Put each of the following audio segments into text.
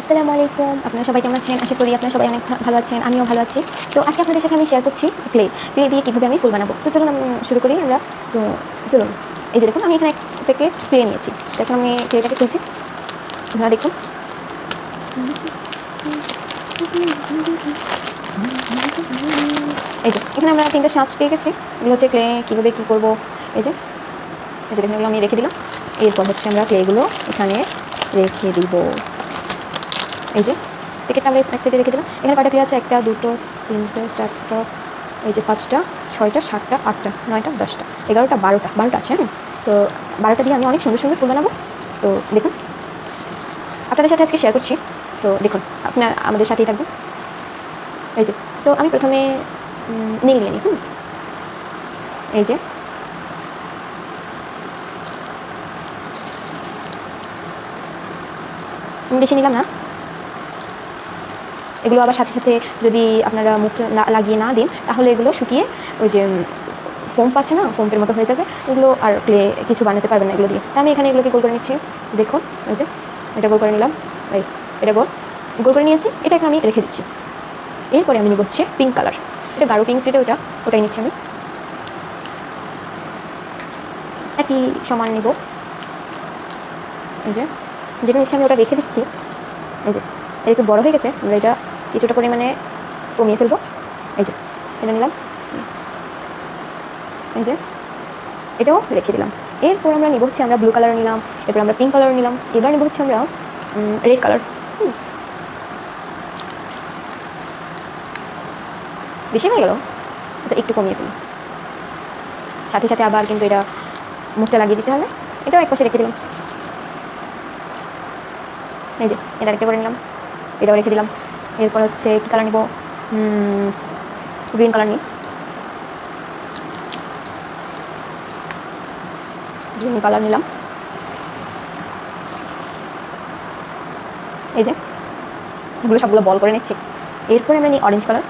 আসসালামু আলাইকুম। আপনারা সবাই কেমন আছেন? আশা করি আপনারা সবাই অনেক ভালো আছেন, আমিও ভালো আছি। তো আজকে আপনাদের সাথে আমি শেয়ার করছি ক্লে ক্লে দিয়ে কীভাবে আমি ফুল বানাবো। তো চলুন শুরু করি আমরা। তো চলুন, এই যে দেখুন, আমি এখানে প্যাকেট ক্লে নিয়েছি। তো এখন আমি ক্লেটাকে খুলছি আপনারা দেখুন। এই যে, এখানে আমরা তিনটে সাজ পেয়ে গেছি। এগুলো হচ্ছে ক্লে কীভাবে কী করব? এই যে এই যে দেখুন, এগুলো আমি রেখে দিলাম। এরপর হচ্ছে আমরা ক্লেগুলো এখানে রেখে দিব। এই যে প্যাকেটটা আমরা এক সাইডে রেখে দিলাম। এখানে কয়টা ক্লে আছে? একটা, দুটো, তিনটে, চারটা, এই যে পাঁচটা, ছয়টা, সাতটা, আটটা, নয়টা, দশটা, এগারোটা, বারোটা বারোটা আছে হ্যাঁ? তো বারোটা দিয়ে আমি অনেক সুন্দর সুন্দর ফুল বানাবো। তো দেখুন, আপনাদের সাথে আজকে শেয়ার করছি। তো দেখুন, আপনার আমাদের সাথেই থাকবেন এই যে, তো আমি প্রথমে নীল নিয়ে নিই, হুম? এই যে বেশি নিলাম না। এগুলো আবার সাথে সাথে যদি আপনারা মুখ লাগিয়ে না দিন, তাহলে এগুলো শুকিয়ে ওই যে ফোম পাচ্ছে না, ফোমপের মতো হয়ে যাবে। এগুলো আর ক্লে, কিছু বানাতে পারবেন না এগুলো দিয়ে। তা আমি এখানে এগুলোকে গোল করে নিচ্ছি। দেখুন ওই যে, এটা গোল করে নিলাম। এই, এটা গোল। গোল করে নিয়েছি, এটাকে আমি রেখে দিচ্ছি। এরপরে আমি নিব হচ্ছে পিঙ্ক কালার এটা গাঢ় পিঙ্ক যেটা, ওটা, ওটাই নিচ্ছি আমি। একই সমান নিব। এই যে, যেটা নিচ্ছি আমি, ওটা রেখে দিচ্ছি। এই যে এটা একটু বড় হয়ে গেছে, আমরা এটা কিছুটা পরিমাণে কমিয়ে ফেলব। এই যে, এটা নিলাম। এই যে, এটাও রেখে দিলাম। এরপর আমরা নিব হচ্ছে আমরা ব্লু কালার নিলাম, এরপর আমরা পিঙ্ক কালার নিলাম, এবার নিব হচ্ছে আমরা রেড কালার বেশি হয়ে গেল? আচ্ছা একটু কমিয়ে ফেলি। সাথে সাথে আবার কিন্তু এটা মুখটা লাগিয়ে দিতে হবে। এটাও এক পাশে রেখে দিলাম। এই যে, এটা একটা করে নিলাম। এটাও রেখে দিলাম। এরপর হচ্ছে কী কালার নিব? গ্রিন কালার নিই। গ্রিন কালার নিলাম। এই যে, এগুলো সবগুলো বল করে নিচ্ছি। এরপরে আমরা নিই অরেঞ্জ কালার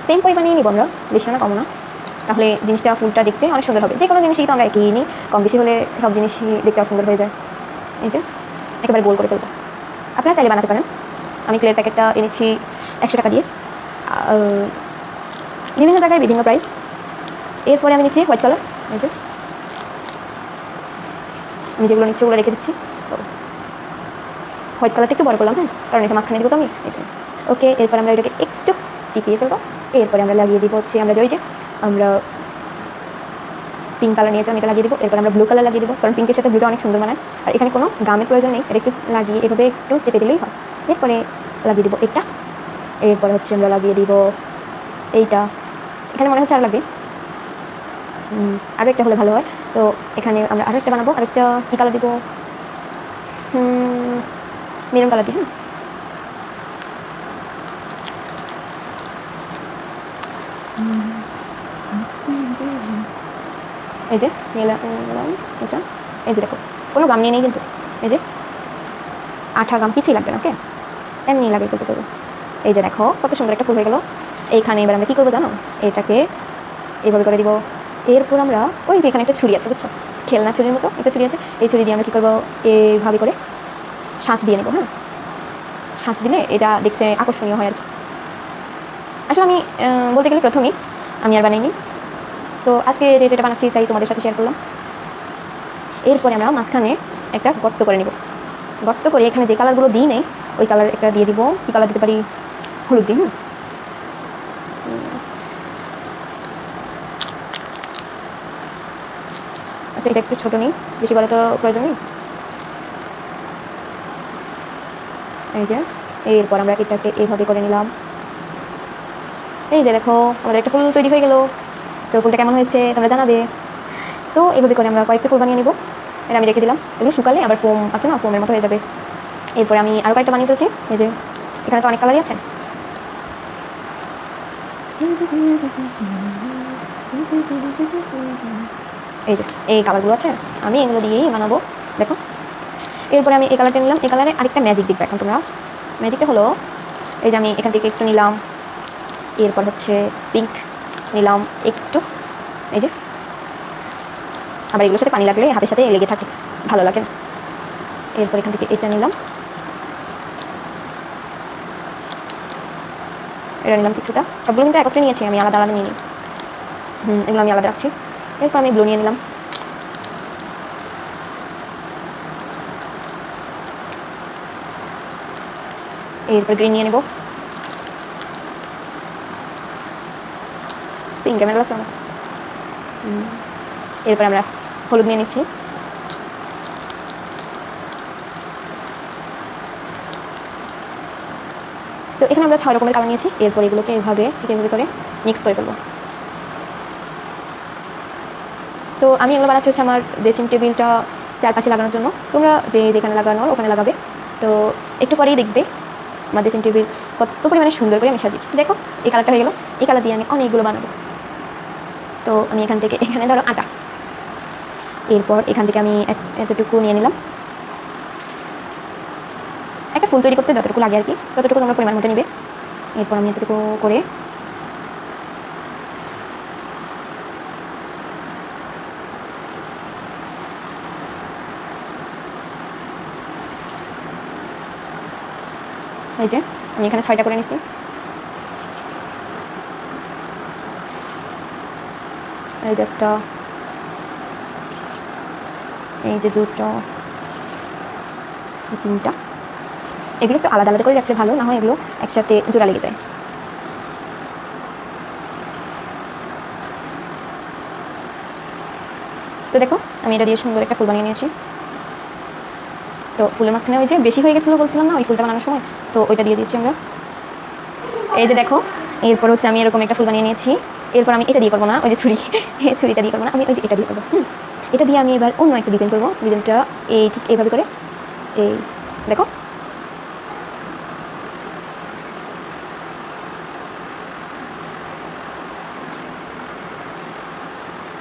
সেম পরিমাণেই নিব আমরা, বেশি না, কমও না। তাহলে জিনিসটা, ফুলটা দেখতে অনেক সুন্দর হবে। যে কোনো জিনিসই তো আমরা একই নিই। কম বেশি হলে সব জিনিসই দেখতে অসুন্দর হয়ে যায়। এই যে। একেবারে গোল করে ফেলব। আপনারা চাইলে বানাতে পারেন। আমি ক্লের প্যাকেটটা এনেছি একশো টাকা দিয়ে। বিভিন্ন জায়গায় বিভিন্ন প্রাইস এরপরে আমি নিচ্ছি হোয়াইট কালার এই যে। আমি যেগুলো নিচ্ছি ওগুলো রেখে দিচ্ছি। হোয়াইট কালারটা একটু বড় করলাম হ্যাঁ? কারণ এটা মাঝখানে দেবো তো আমি। এই ওকে এরপর আমরা এটাকে একটু চিপিয়ে ফেলব। এরপরে আমরা লাগিয়ে দিব হচ্ছে আমরা যে, আমরা পিঙ্ক কালার নিয়েছি আমি এটা লাগিয়ে দিব, এরপর আমরা ব্লু কালার লাগিয়ে দিব, কারণ পিঙ্কের সাথে ব্লুটা অনেক সুন্দর মানায়। আর এখানে কোনো গামের প্রয়োজন নেই, এটা একটু লাগিয়ে এভাবে একটু চেপে দিলেই হয়। এরপরে লাগিয়ে দিব এটা, এরপরে হচ্ছে আমরা লাগিয়ে দিব এইটা। এখানে মনে হচ্ছে আর লাগবে। আরও একটা হলে ভালো হয়। তো এখানে আমরা আরও একটা বানাবো, আরেকটা কী কালার দিব? মেরুন কালার দিই হ্যাঁ। এই যে নিলাম এটা। এই যে দেখো, কোনো গাম নিয়ে নেই কিন্তু। এই যে, আঠা গাম কিছুই লাগবে না ওকে এমনি লাগিয়ে ফেলতে পারব এই যে দেখো, কত সুন্দর একটা ফুল হয়ে গেলো। এইখানে এবার আমরা কী করব জানো? এটাকে এইভাবে করে দিব। এরপর আমরা, ওই যে এখানে একটা ছুরি আছে, বুঝছ? খেলনা ছুরির মতো একটা ছুরি আছে। এই ছুরি দিয়ে আমরা কী করব? এইভাবে করে শ্বাস দিয়ে নেব হ্যাঁ? শ্বাস দিলে এটা দেখতে আকর্ষণীয় হয় আর কি। আসলে আমি বলতে গেলে প্রথমেই আমি আর বানাইনি। তো আজকে যেহেতু এটা বানাচ্ছি তাই তোমাদের সাথে শেয়ার করলাম। এরপরে আমরা মাঝখানে একটা গর্ত করে নিব। গর্ত করে এখানে যে কালারগুলো দিই নেই, ওই কালার একটা দিয়ে দিব। কী কালার দিতে পারি? হলুদ দিই আচ্ছা এটা একটু ছোটো নিই, বেশি বড় তো প্রয়োজন নেই। এই যে, এরপর আমরা এটাকে এইভাবে করে নিলাম। এই যে দেখো, আমাদের একটা ফুল তৈরি হয়ে গেল। তো ফুলটা কেমন হয়েছে তোমরা জানাবে। তো এইভাবে করে আমরা কয়েকটা ফুল বানিয়ে নিব। এটা আমি রেখে দিলাম। এগুলো শুকালে আবার ফোম আছে না, ফোমের মতো হয়ে যাবে। এরপরে আমি আরও কয়েকটা বানিয়ে ফেলছি। এই যে, এখানে তো অনেক কালারই আছে। এই যে, এই কালারগুলো আছে, আমি এগুলো দিয়েই বানাবো। দেখো। এরপরে আমি এই কালারটা নিলাম। এই কালারে আরেকটা ম্যাজিক দেখবে এখন তোমরা। ম্যাজিকটা হলো, এই যে আমি এখান থেকে একটু নিলাম। এরপর হচ্ছে পিঙ্ক নিলাম একটু। এই যে। আবার এগুলোর সাথে পানি লাগলে হাতের সাথে লেগে থাকে। ভালো লাগে না। এরপর এখান থেকে এটা নিলাম। এটা নিলাম কিছুটা। সবগুলো কিন্তু একত্রে নিয়েছি আমি, আলাদা আলাদা নিয়ে নিই হুম, এগুলো আমি আলাদা রাখছি। এরপর আমি এগুলো নিয়ে নিলাম। এরপর গ্রিন নিয়ে নেব। আছে আমার হুম, এরপর আমরা হলুদ নিয়ে নিচ্ছি। তো এখানে আমরা ছয় রকমের কালার নিয়েছি। এরপর এগুলোকে এভাবে ঠিক এভাবে করে মিক্স করে ফেলব। তো আমি এগুলো বানাচ্ছি হচ্ছে আমার ড্রেসিং টেবিলটা চারপাশে লাগানোর জন্য। তোমরা যে যেখানে লাগানোর ওখানে লাগাবে। তো একটু পরেই দেখবে আমার ড্রেসিং টেবিল কত পরিমাণে সুন্দর করে আমি সাজিয়েছি। দেখো এই কালারটা হয়ে গেলো। এই কালার দিয়ে আমি অনেকগুলো বানাবো। তো আমি এখান থেকে, এখানে ধরো আটা। এরপর এখান থেকে আমি এতটুকু নিয়ে নিলাম। একটা ফুল তৈরি করতে যতটুকু লাগে আর কি, ততটুকু তোমরা পরিমাণ মতো নিবে। এরপর আমি এতটুকু করে এই যে, আমি এখানে ছয়টা করে নিচ্ছি। এই যে একটা। এই যে দুটো। এই তিনটা। এগুলো একটু আলাদা আলাদা করে রাখলে ভালো, না হয় এগুলো একসাথে জোড়া লেগে যায়। তো দেখো, আমি এটা দিয়ে সুন্দর একটা ফুল বানিয়ে নিয়েছি। তো ফুলের মাঝখানে ওই যে বেশি হয়ে গেছিল বলছিলাম না, ওই ফুলটা বানানোর সময়? তো ওইটা দিয়ে দিচ্ছি আমরা। এই যে দেখো, এরপর হচ্ছে আমি এরকম একটা ফুল বানিয়ে নিয়েছি। এরপর আমি এটা দিয়ে করব না, ওই যে ছুরি। ছুরিটা দিয়ে করব না, আমি ওই যে এটা দিয়ে করব। এটা দিয়ে আমি এবার অন্য একটা ডিজাইন করব। ডিজাইনটা এই ঠিক এইভাবে করে। এই দেখো।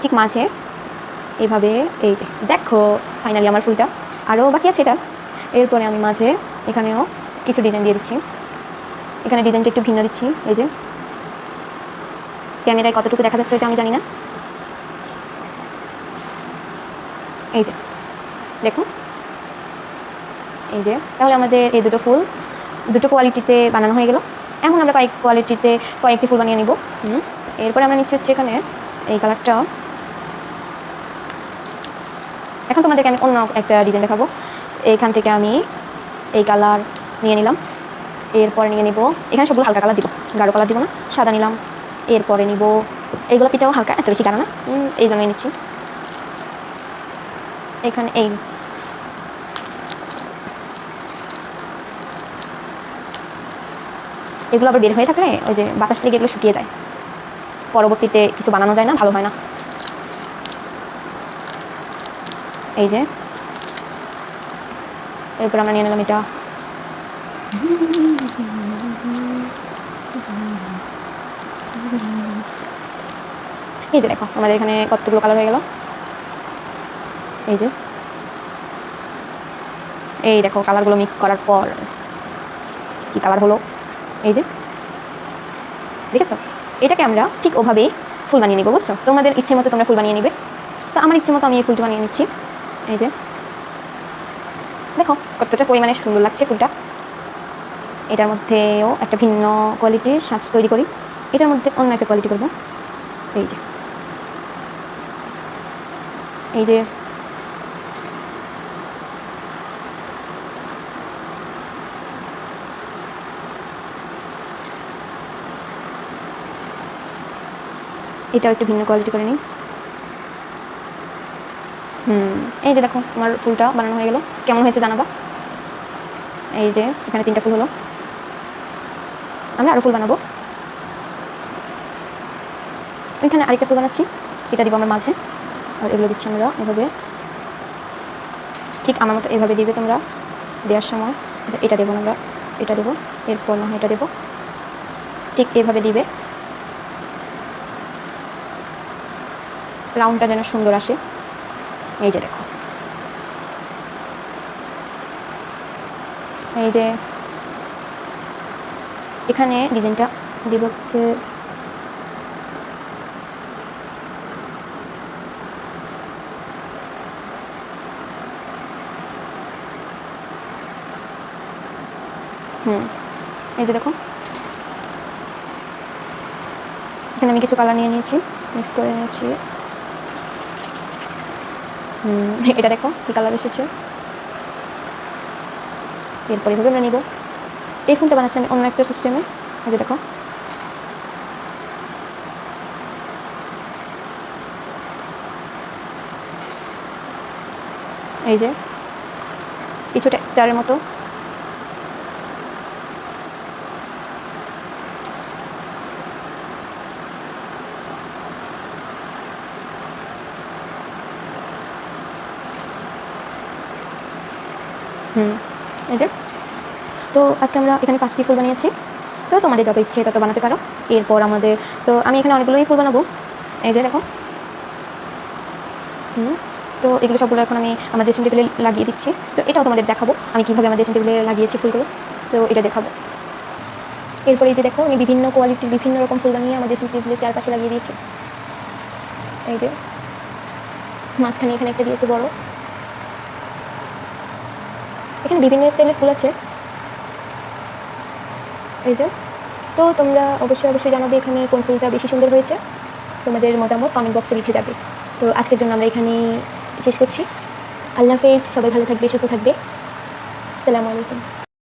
ঠিক মাঝে এইভাবে এই যে, দেখো ফাইনালি আমার ফুলটা। আরও বাকি আছে এটা। এরপরে আমি মাঝে এখানেও কিছু ডিজাইন দিয়ে দিচ্ছি। এখানে ডিজাইনটা একটু ভিন্ন দিচ্ছি, এই যে। ক্যামেরায় কতটুকু দেখা যাচ্ছে আমি জানি না। এই যে, দেখুন। এই যে, তাহলে আমাদের এই দুটো ফুল, দুটো কোয়ালিটিতে বানানো হয়ে গেল। এখন আমরা কয়েক কোয়ালিটিতে কয়েকটি ফুল বানিয়ে নিব। হুম, এরপরে আমরা নিচ্ছি হচ্ছে এখানে এই কালারটা এখন তোমাদেরকে আমি অন্য একটা ডিজাইন দেখাবো। এখান থেকে আমি এই কালার নিয়ে নিলাম। এরপরে নিয়ে নিব। এখানে সবগুলো হালকা কালার দিব। গাঢ় কালার দিব না, সাদা নিলাম। এরপরে নিব। এইগুলো পিঠাও হালকা, এত বেশি গাঢ় না? এই জন্যই নিচ্ছি। এখানে এই। এগুলো আবার বের হয়ে থাকলে ওই যে বাতাস লেগে এগুলো শুকিয়ে যায়। পরবর্তীতে কিছু বানানো যায় না, ভালো হয় না। এই যে। এরপর আমরা নিয়ে নিলাম এটা। এই যে দেখো, আমাদের এখানে কতগুলো কালার হয়ে গেল। এই যে। এই দেখো কালারগুলো মিক্স করার পর কি কালার হলো? এই যে। দেখেছ? এটাকে আমরা ঠিক ওভাবেই ফুল বানিয়ে নিবো, বুঝছ? তোমাদের ইচ্ছে মতো তোমরা ফুল বানিয়ে নিবে। তো আমার ইচ্ছে মতো আমি এই ফুলটা বানিয়ে নিচ্ছি। এই যে। দেখো, কতটা পরিমাণে সুন্দর লাগছে ফুলটা। এটার মধ্যেও একটা ভিন্ন কোয়ালিটির সাজ তৈরি করি। এটার মধ্যে অন্য একটা কোয়ালিটি করব। এই যে। এই যে। এটাও একটু ভিন্ন কোয়ালিটি করে নিই। হুম, এই যে দেখো, আমার ফুলটা বানানো হয়ে গেল। কেমন হয়েছে জানাবা? এই যে, এখানে তিনটা ফুল হলো। আমরা আরও ফুল বানাবো। এখানে আরেকটা ফুল বানাচ্ছি। এটা দিব আমার মাঝে। আর এগুলো দিচ্ছি আমরা এভাবে। ঠিক আমার মতো এভাবে দিবে তোমরা দেওয়ার সময়। আচ্ছা, এটা দেবো আমরা। এটা দেবো। এরপর না এটা দেবো। ঠিক এভাবে দিবে। রাউন্ডটা যেন সুন্দর আসে। এই যে দেখো। এই যে এখানে ডিজাইনটা দিব হচ্ছে হুম এই যে দেখো এখানে আমি কিছু কালার নিয়ে নিয়েছি মিক্স করে নিয়েছি। এটা দেখো কি কালার এসেছে। এরপর এভাবে আমরা নিব। এই ফোনটা বানাচ্ছি আমি অন্য একটা সিস্টেমে এই যে দেখো। এই যে, কিছুটা স্টারের মতো হুম এই যে তো আজকে আমরা এখানে পাঁচটি ফুল বানিয়েছি। তো তোমাদের যত ইচ্ছে, তত বানাতে পারো। এরপর আমাদের, তো আমি এখানে অনেকগুলোই ফুল বানাবো। এই যে দেখো। হুম, তো এগুলো সবগুলো এখন আমি আমার ড্রেসিং টেবিলে লাগিয়ে দিচ্ছি। তো এটাও তোমাদের দেখাবো আমি কীভাবে আমার ড্রেসিং টেবিলে লাগিয়েছি ফুলগুলো। তো এটা দেখাবো। এরপরে এই যে দেখো, আমি বিভিন্ন কোয়ালিটির বিভিন্ন রকম ফুল বানিয়ে আমার ড্রেসিং টেবিলের চারপাশে লাগিয়ে দিয়েছি। এই যে, মাঝখানে এখানে একটা দিয়েছে বড়। এখানে বিভিন্ন স্টাইলের ফুল আছে। এই যে। তো তোমরা অবশ্যই অবশ্যই জানাবে এখানে কোন ফুলটা বেশি সুন্দর হয়েছে। তোমাদের মতামত কমেন্ট বক্সে লিখে যাবে। তো আজকের জন্য আমরা এখানেই শেষ করছি। আল্লাহ হাফেজ, সবাই ভালো থাকবে, সুস্থ থাকবে। আসসালামু আলাইকুম।